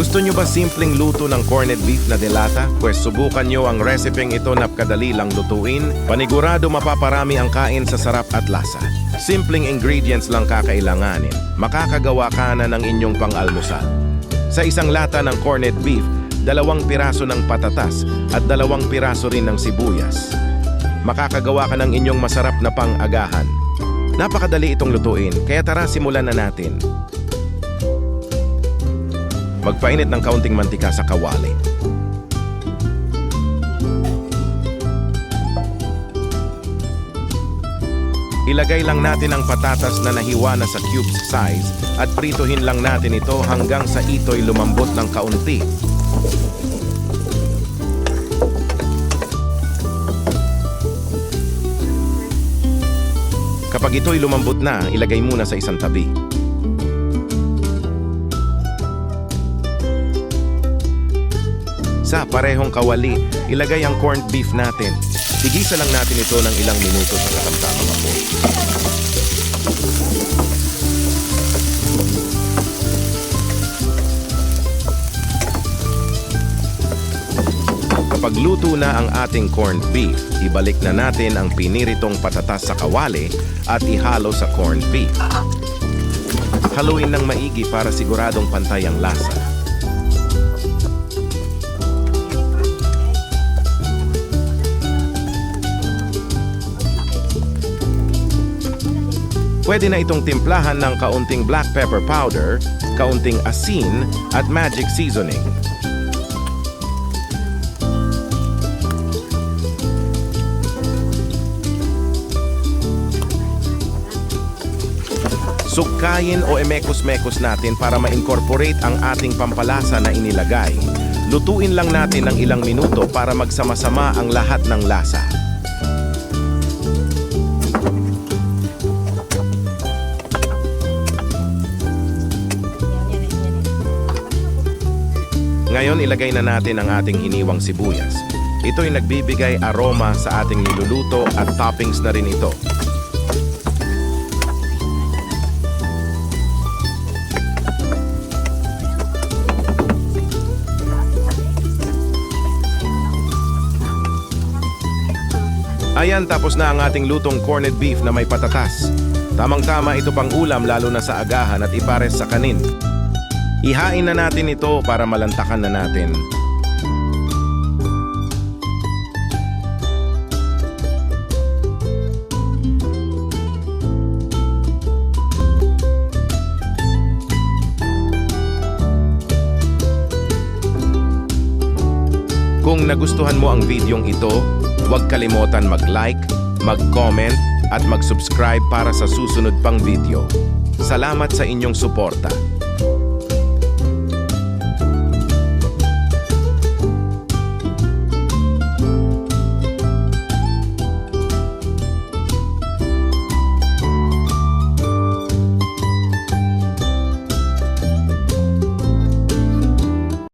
Gusto nyo ba simpleng luto ng corned beef na delata? Pwes subukan nyo ang resepeng ito na kadali lang lutuin. Panigurado mapaparami ang kain sa sarap at lasa. Simpleng ingredients lang kakailanganin. Makakagawa ka na ng inyong pang-almusal. Sa isang lata ng corned beef, dalawang piraso ng patatas at dalawang piraso rin ng sibuyas. Makakagawa ka ng inyong masarap na pang-agahan. Napakadali itong lutuin, kaya tara simulan na natin. Magpainit ng kaunting mantika sa kawali. Ilagay lang natin ang patatas na nahiwa na sa cubes size at prituhin lang natin ito hanggang sa ito'y lumambot ng kaunti. Kapag ito'y lumambot na, ilagay muna sa isang tabi. Sa parehong kawali, ilagay ang corned beef natin. Tigisa lang natin ito ng ilang minuto sa katamtamang apoy. Kapag luto na ang ating corned beef, ibalik na natin ang piniritong patatas sa kawali at ihalo sa corned beef. Haluin ng maigi para siguradong pantay ang lasa. Pwede na itong timplahan ng kaunting black pepper powder, kaunting asin, at magic seasoning. Sukayin o emekos-mekos natin para ma-incorporate ang ating pampalasa na inilagay. Lutuin lang natin ng ilang minuto para magsama-sama ang lahat ng lasa. Ngayon ilagay na natin ang ating hiniwang sibuyas. Ito'y nagbibigay aroma sa ating niluluto at toppings na rin ito. Ayan, tapos na ang ating lutong corned beef na may patatas. Tamang-tama ito pang ulam lalo na sa agahan at ipares sa kanin. Ihain na natin ito para malantakan na natin. Kung nagustuhan mo ang videong ito, huwag kalimutan mag-like, mag-comment at mag-subscribe para sa susunod pang video. Salamat sa inyong suporta.